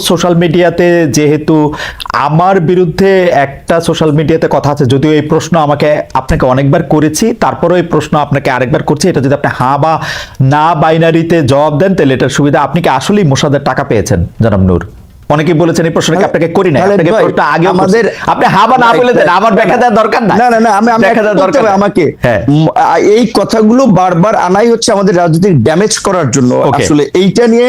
Social মিডিয়াতে যেহেতু আমার বিরুদ্ধে একটা সোশ্যাল মিডিয়াতে কথা আছে যদিও এই প্রশ্ন আমাকে আপনাকে অনেকবার করেছি তারপরেও এই প্রশ্ন আপনাকে আরেকবার করছি এটা যদি আপনি হ্যাঁ বা না বাইনারিতে জবাব দেন তাহলে এটার সুবিধা আপনি কি আসলেই মোসাদের টাকা পেয়েছেন জনাব নূর? অনেকেই বলেছেন এই আপনাকে করি না আপনাকে প্রশ্নটা আগে আমাদের- আপনি হ্যাঁ বা না বলে দেন আমার ব্যাখ্যা দেওয়ার দরকার না না না আমি আমি ব্যাখ্যা দেওয়ার নাই। আমাকে। হ্যাঁ। এই কথাগুলো বারবার আনাই হচ্ছে আমাদের রাজনীতির ড্যামেজ করার জন্য। আসলে এইটা নিয়ে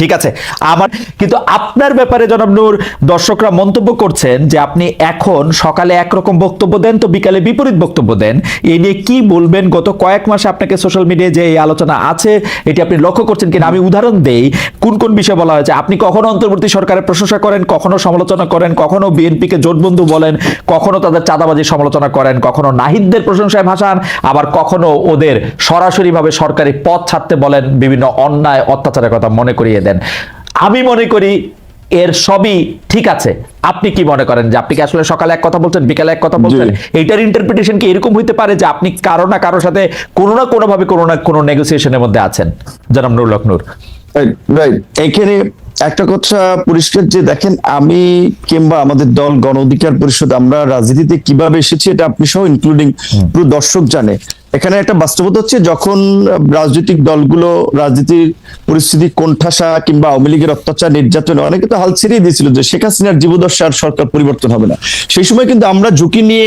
ঠিক আছে? আমার কিন্তু আপনার ব্যাপারে জনাব নূর, দর্শকরা মন্তব্য করছেন যে আপনি এখন সকালে একরকম বক্তব্য দেন, তো বিকালে বিপরীত বক্তব্য দেন। এ নিয়ে কি বলবেন? গত কয়েক মাসে আপনাকে সোশ্যাল মিডিয়ায় যে এই আলোচনা আছে, এটি আপনি লক্ষ্য করছেন কিনা? আমি উদাহরণ দেই, কোন কোন বিষয় বলা হয়েছে আপনি কখনো অন্তর্বর্তী সরকারের প্রশংসা করেন, কখনো সমালোচনা করেন, কখনো বিএনপিকে জোটবন্ধু বলেন, কখনো তাদের চাঁদাবাজি সমালোচনা করেন, কখনো নাহিদদের প্রশংসায় ভাসান, আবার কখনো ওদের সরাসরিভাবে সরকারি পথ ছাড়তে বলেন, বিভিন্ন অন্যায়, অত্যাচারের কথা মনে করিয়ে দেন। আমি মনে করি এর সবই ঠিক আছে। আপনি কি মনে করেন যে আপনি কি আসলে সকালে এক কথা বলছেন বিকালে এক কথা বলছেন? এইটার ইন্টারপ্রিটেশন কি এরকম হইতে পারে যে আপনি কারও না কারোর সাথে কোনো না কোনোভাবে কোনো না কোনো নেগোসিয়েশনের মধ্যে আছেন? জনাব নুর। লখনুর রাইট এখানে একটা কথা পরিষ্কার যে দেখেন আমি কিংবা আমাদের দল গণ অধিকার পরিষদ আমরা রাজনীতিতে কীভাবে এসেছি এটা আপনি সহ ইনক্লুডিং পুরো দর্শক জানে। এখানে একটা বাস্তবতা হচ্ছে যখন রাজনৈতিক দলগুলো রাজনীতির পরিস্থিতি কোণঠাসা কিংবা আওয়ামী লীগের অত্যাচার নির্যাতন অনেকে তো হাল ছেড়েই দিয়েছিল যে শেখ হাসিনার জীবদশা আর সরকার পরিবর্তন হবে না। সেই সময় কিন্তু আমরা ঝুঁকি নিয়ে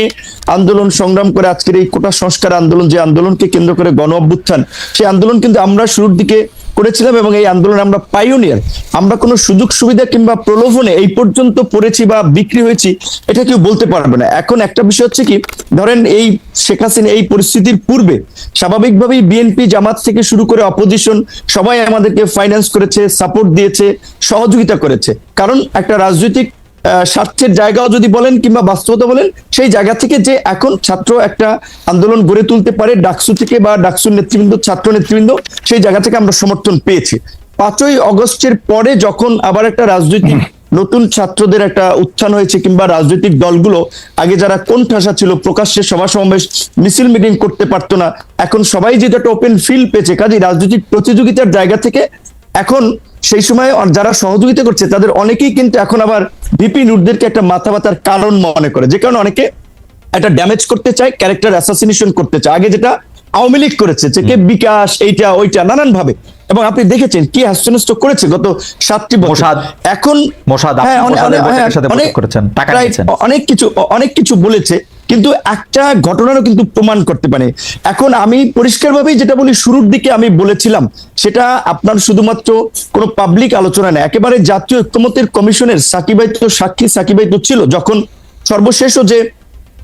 আন্দোলন সংগ্রাম করে আজকের এই কোটা সংস্কার আন্দোলন যে আন্দোলনকে কেন্দ্র করে গণ অভ্যুত্থান সেই আন্দোলন কিন্তু আমরা শুরুর দিকে করেছিলাম এবং এই আন্দোলনে আমরা পাইওনিয়ার আমরা কোনো সুযোগ সুবিধা কিংবা প্রলোভনে এই পর্যন্ত পড়েছি বা বিক্রি হয়েছি, এটা কেউ বলতে পারবে না। এখন একটা বিষয় হচ্ছে কি, ধরেন এই শেখ হাসিনা এই পরিস্থিতির পূর্বে স্বাভাবিকভাবেই বিএনপি জামাত থেকে শুরু করে অপোজিশন সবাই আমাদেরকে ফাইন্যান্স করেছে সাপোর্ট দিয়েছে, সহযোগিতা করেছে। কারণ একটা রাজনৈতিক স্বার্থের জায়গাও যদি বলেন কিংবা বাস্তবতা বলেন, সেই জায়গা থেকে যে এখন ছাত্র একটা আন্দোলন গড়ে তুলতে পারে ডাকসু থেকে বা ডাকসুর নেতৃবৃন্দ, ছাত্র নেতৃবৃন্দ, সেই জায়গা থেকে আমরা সমর্থন পেয়েছি। পাঁচই অগস্টের পরে যখন আবার একটা রাজনৈতিক নতুন ছাত্রদের একটা উত্থান হয়েছে কিংবা রাজনৈতিক দলগুলো, আগে যারা কোন ঠাসা ছিল, প্রকাশ্যে সভা সমাবেশ, মিছিল মিটিং করতে পারতো না, এখন সবাই যেটা ওপেন ফিল্ড পেয়েছে কাজে রাজনৈতিক প্রতিযোগিতার জায়গা থেকে এখন সেই সময় যারা সহযোগিতা করছে তাদের অনেকেই কিন্তু এখন আবার ভিপি নুরদেরকে একটা মাথা ব্যথার কারণ মনে করে। যে কারণে অনেকে একটা ড্যামেজ করতে চায় ক্যারেক্টার অ্যাসাসিনেশন করতে চায়। আগে যেটা আওয়ামী লীগ করেছে যে কে বিকাশ এইটা ওইটা নানান ভাবে এবং আপনি দেখেছেন কি হাস্যনষ্ট করেছে গত সাতটি বছর। এখন হ্যাঁ, হ্যাঁ। অনেক কিছু অনেক কিছু বলেছে। কিন্তু একটা ঘটনারও কিন্তু প্রমাণ করতে পারে। এখন আমি পরিষ্কারভাবেই যেটা বলি, শুরুর দিকে আমি বলেছিলাম, সেটা আপনার শুধুমাত্র কোনো পাবলিক আলোচনা নেই একেবারে জাতীয় ঐক্যমতের কমিশনের সাকিবাই তো সাক্ষী সাকিবাই তো ছিল, যখন সর্বশেষও যে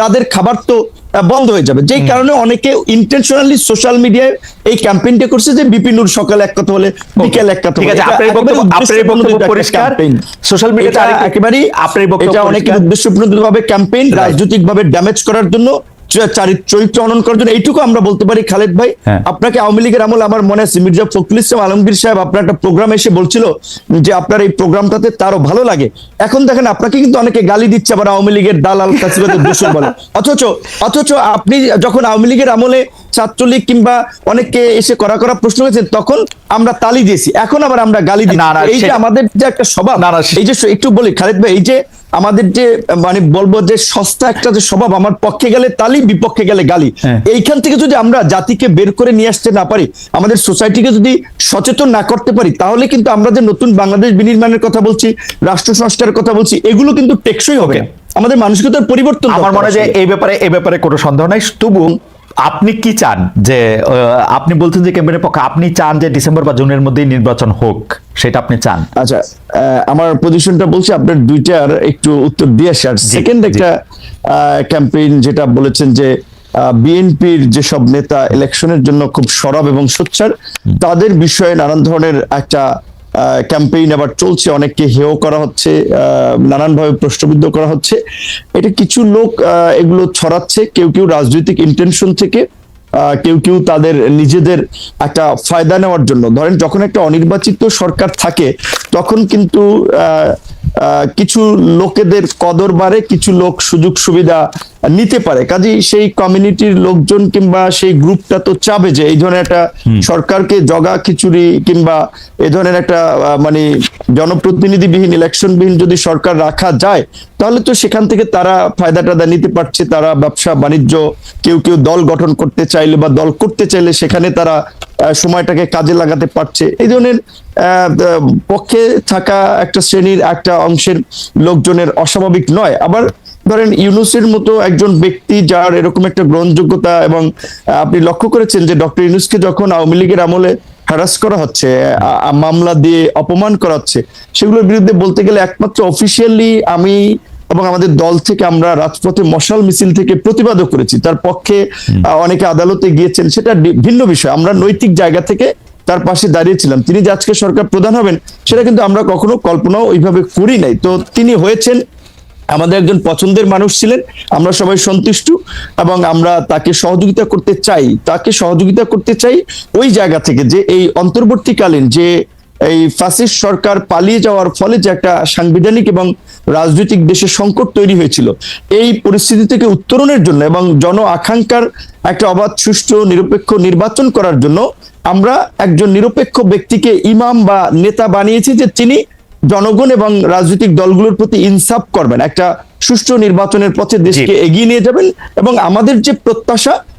তাদের খাবার তো বন্ধ হয়ে যাবে। যেই কারণে অনেকে ইন্টেনশনালি সোশ্যাল মিডিয়ায় এই ক্যাম্পেইনটা করছে যে বিপিনুর সকালে এক কথা বলে বিকেল এক কথা ঠিক আছে আপনার বক্তব্য পরিষ্কার। সোশ্যাল মিডিয়াটা একেবারেই আপনার বক্তব্য এটা অনেকে উদ্দেশ্যপ্রণোদিতভাবে ভাবে ক্যাম্পেইন রাজনৈতিকভাবে রাজনৈতিক ভাবে ড্যামেজ করার জন্য চরিত্র অনন করার জন্য এইটুকু আমরা বলতে পারি খালেদ ভাই। হ্যাঁ। আপনাকে আওয়ামী লীগের আমল আমার মনে আছে। মির্জা ফখরুল ইসলাম আলমগীর সাহেব আপনার একটা প্রোগ্রাম এসে বলছিল যে আপনার এই প্রোগ্রামটাতে তারও ভালো লাগে। এখন দেখেন আপনাকে কিন্তু অনেকে গালি দিচ্ছে আবার আওয়ামী লীগের দালাল বলে। অথচ অথচ আপনি যখন আওয়ামী লীগের আমলে ছাত্রলীগ কিংবা অনেককে এসে করা করা প্রশ্ন হয়েছে তখন আমরা তালি দিয়েছি। এখন আবার আমরা গালি দিই এই যে আমাদের যে একটা স্বভাব এই যে একটু বলি খালেদ ভাই এই যে আমাদের যে মানে বলব যে সস্তা একটা যে স্বভাব আমার পক্ষে গেলে তালি বিপক্ষে গেলে গালি। হ্যাঁ। এইখান থেকে যদি আমরা জাতিকে বের করে নিয়ে আসতে না পারি আমাদের সোসাইটিকে যদি সচেতন না করতে পারি তাহলে কিন্তু আমরা যে নতুন বাংলাদেশ বিনির্মাণের কথা বলছি রাষ্ট্র সংস্কারের কথা বলছি এগুলো কিন্তু টেকসই হবে। আমাদের মানসিকতার পরিবর্তন আমার মনে হয় যে এই ব্যাপারে এই ব্যাপারে কোনো সন্দেহ নাই। তবু আপনি কি চান? যে আহ, আপনি বলছেন যে ক্যাম্পেইনের পক্ষে আপনি চান যে ডিসেম্বর বা জুনের মধ্যেই নির্বাচন হোক। সেটা আপনি চান। আচ্ছা আমার পজিশনটা বলছি আপনার দুইটার একটু উত্তর দিয়ে আসি। আর সেকেন্ড একটা ক্যাম্পেইন যেটা বলেছেন যে বিএনপির যেসব নেতা ইলেকশনের জন্য খুব সরব এবং সোচ্চার তাদের বিষয়ে নানান ধরনের একটা ক্যাম্পেইন আবার চলছে। অনেককে হেয় করা হচ্ছে নানানভাবে প্রশ্নবিদ্ধ করা হচ্ছে। এটা কিছু লোক এগুলো ছড়াচ্ছে কেউ কেউ রাজনৈতিক ইন্টেনশন থেকে কেউ কেউ তাদের নিজেদের একটা ফায়দা নেওয়ার জন্য। ধরেন যখন একটা অনির্বাচিত সরকার থাকে, তখন কিন্তু কিছু লোকেদের কদর বাড়ে কিছু লোক সুযোগ সুবিধা নিতে পারে। কাজেই সেই কমিউনিটির লোকজন কিংবা সেই গ্রুপটা তো চাবে যে এই ধরনের একটা সরকারকে জগা খিচুড়ি কিংবা এই ধরনের একটা মানে জনপ্রতিনিধিবিহীন ইলেকশনবিহীন যদি সরকার রাখা যায় তাহলে তো সেখান থেকে তারা ফায়দা টাদা নিতে পারছে। তারা ব্যবসা বাণিজ্য কেউ কেউ দল গঠন করতে চাইলে বা দল করতে চাইলে সেখানে তারা সময়টাকে কাজে লাগাতে পারছে। এই ধরনের পক্ষে থাকা একটা শ্রেণির একটা অংশের লোকজনের অস্বাভাবিক নয়। আবার ধরেন ইউনুসের মতো একজন ব্যক্তি যার এরকম একটা গ্রহণযোগ্যতা এবং আপনি লক্ষ্য করেছেন যে ডক্টর ইউনুসকে যখন আওয়ামী লীগের আমলে হ্যারাস করা হচ্ছে মামলা দিয়ে অপমান করা হচ্ছে সেগুলোর বিরুদ্ধে বলতে গেলে একমাত্র অফিসিয়ালি আমি এবং আমাদের দল থেকে আমরা রাজপথে মশাল মিছিল থেকে প্রতিবাদও করেছি। তার পক্ষে অনেকে আদালতে গিয়েছেন সেটা ভিন্ন বিষয়। আমরা নৈতিক জায়গা থেকে তার পাশে দাঁড়িয়েছিলাম। তিনি যে আজকে সরকার প্রধান হবেন সেটা কিন্তু আমরা কখনো কল্পনাও ওইভাবে করি নাই। তো তিনি হয়েছেন আমাদের একজন পছন্দের মানুষ ছিলেন, আমরা সবাই সন্তুষ্ট এবং আমরা তাকে সহযোগিতা করতে চাই, তাকে সহযোগিতা করতে চাই ওই জায়গা থেকে যে এই অন্তর্বর্তীকালীন যে এই ফাসিস্ট সরকার পালিয়ে যাওয়ার ফলে যে একটা সাংবিধানিক এবং রাজনৈতিক দেশে সংকট তৈরি হয়েছিল, এই পরিস্থিতি থেকে উত্তরণের জন্য এবং জন আকাঙ্ক্ষার একটা অবাধ, সুষ্ঠু, নিরপেক্ষ নির্বাচন করার জন্য আমরা একজন নিরপেক্ষ ব্যক্তিকে ইমাম বা নেতা বানিয়েছি যে তিনি জনগণ এবং রাজনৈতিক দলগুলোর প্রতি ইনসাফ করবেন। একটা সুষ্ঠু নির্বাচনের পথে দেশকে এগিয়ে নিয়ে যাবেন এবং আমাদের যে প্রত্যাশা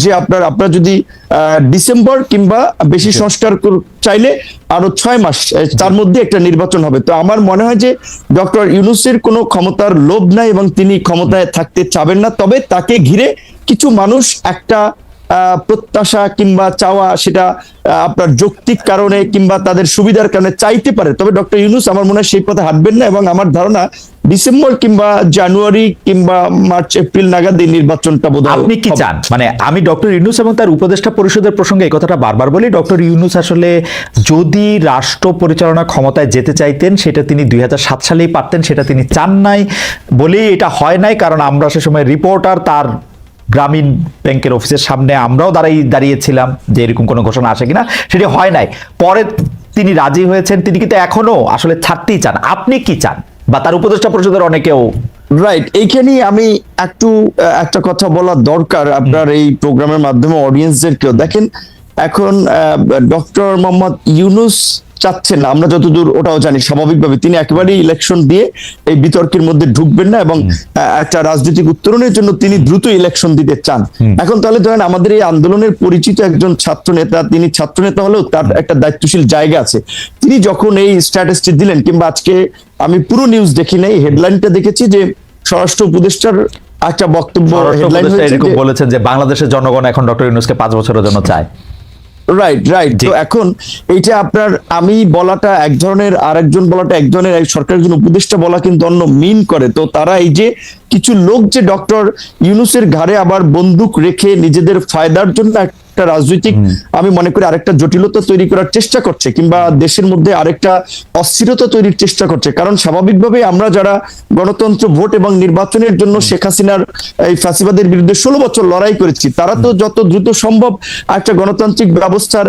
যে আপনার আপনার যদি ডিসেম্বর কিংবা বেশি সংস্কার চাইলে আরও ছয় মাস তার মধ্যে একটা নির্বাচন হবে। তো আমার মনে হয় যে ডক্টর ইউনুসের কোনো ক্ষমতার লোভ নাই এবং তিনি ক্ষমতায় থাকতে চাবেন না। তবে তাকে ঘিরে কিছু মানুষ একটা প্রত্যাশা কিংবা চাওয়া সেটা আপনার যৌক্তিক কারণে কিংবা তাদের সুবিধার কারণে চাইতে পারে। তবে ডক্টর ইউনুস আমার মনে হয় সেই পথে হাঁটবেন না এবং আমার ধারণা ডিসেম্বর কিংবা জানুয়ারি কিংবা মার্চ, এপ্রিল নাগাদ এই নির্বাচনটা বোধ আপনি কি চান? মানে আমি ডক্টর ইউনুস এবং তার উপদেষ্টা পরিষদের প্রসঙ্গে এই কথাটা বারবার বলি, ডক্টর ইউনুস আসলে যদি রাষ্ট্র পরিচালনা ক্ষমতায় যেতে চাইতেন, সেটা তিনি দুই হাজার সাত সালেই পারতেন, সেটা তিনি চান নাই বলেই এটা হয় নাই, কারণ আমরা সে সময় রিপোর্টার, তার গ্রামীণ ব্যাংকের অফিসের সামনে আমরাও দাঁড়াই দাঁড়িয়েছিলাম যে এরকম কোনো ঘোষণা আসে কিনা সেটি হয় নাই। পরে তিনি রাজি হয়েছেন তিনি কিন্তু এখনও আসলে ছাড়তেই চান। আপনি কি চান? বা তার উপদেষ্টা পরিষদের অনেকেও। রাইট এইখানে আমি একটু একটা কথা বলা দরকার। আপনার এই প্রোগ্রামের মাধ্যমে অডিয়েন্সদেরকেও দেখেন এখন ডক্টর মোহাম্মদ ইউনুস চাচ্ছেন না আমরা যতদূর ওটাও জানি স্বাভাবিকভাবে তিনি একেবারেই ইলেকশন দিয়ে এই বিতর্কের মধ্যে ঢুকবেন না এবং একটা রাজনৈতিক উত্তরণের জন্য তিনি দ্রুত ইলেকশন দিতে চান। এখন তাহলে ধরেন আমাদের এই আন্দোলনের পরিচিত একজন ছাত্র নেতা তিনি ছাত্র নেতা হলেও তার একটা দায়িত্বশীল জায়গা আছে। তিনি যখন এই স্ট্যাটাসটি দিলেন কিংবা আজকে আমি পুরো নিউজ দেখি নাই হেডলাইনটা দেখেছি যে স্বরাষ্ট্র উপদেষ্টার একটা বক্তব্য এরকম বলেছেন যে বাংলাদেশের জনগণ এখন ডক্টর ইউনুসকে পাঁচ বছরের জন্য চায়। রাইট রাইট তো এখন এইটা আপনার আমি বলাটা এক ধরনের আর একজন বলাটা এক ধরনের এক সরকার একজন উপদেষ্টা বলা কিন্তু অন্য মিন করে। তো তারা এই যে কিছু লোক যে ডক্টর ইউনুসের ঘাড়ে আবার বন্দুক রেখে নিজেদের ফায়দার জন্য একটা রাজনৈতিক আমি মনে করি আরেকটা জটিলতা তৈরি করার চেষ্টা করছে কিংবা দেশের মধ্যে আরেকটা অস্থিরতা তৈরির চেষ্টা করছে। কারণ স্বাভাবিকভাবে আমরা যারা গণতন্ত্র ভোট এবং নির্বাচনের জন্য শেখ হাসিনার এই ফাঁসিবাদের বিরুদ্ধে ষোলো বছর লড়াই করেছি তারা তো যত দ্রুত সম্ভব একটা গণতান্ত্রিক ব্যবস্থার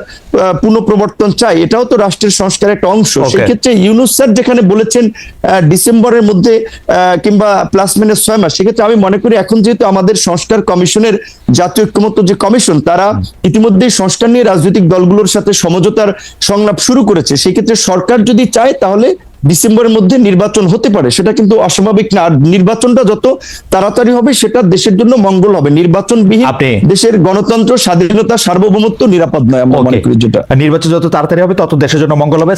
পুনঃপ্রবর্তন চাই এটাও তো রাষ্ট্রের সংস্কারের একটা অংশ। সেক্ষেত্রে ইউনুস স্যার যেখানে বলেছেন ডিসেম্বরের মধ্যে আহ, কিংবা প্লাস মাইনাস ছয় মাস সেক্ষেত্রে আমি মনে করি এখন যেহেতু আমাদের সংস্কার কমিশনের জাতীয় ঐক্যমত্য যে কমিশন তারা ইতিমধ্যেই সংস্কার নিয়ে রাজনৈতিক দলগুলোর সাথে সমঝোতার সংলাপ শুরু করেছে। সেক্ষেত্রে সরকার যদি চায় তাহলে ডিসেম্বরের মধ্যে নির্বাচন হতে পারে। সেটা কিন্তু অস্বাভাবিক না। আর নির্বাচনটা যত তাড়াতাড়ি হবে সেটা দেশের জন্য মঙ্গল হবে। নির্বাচন বিহীন দেশের গণতন্ত্র স্বাধীনতা সার্বভৌমত্ব নিরাপদ নয় আমরা মনে করি যেটা। নির্বাচন যত তাড়াতাড়ি হবে তত দেশের জন্য মঙ্গল হবে।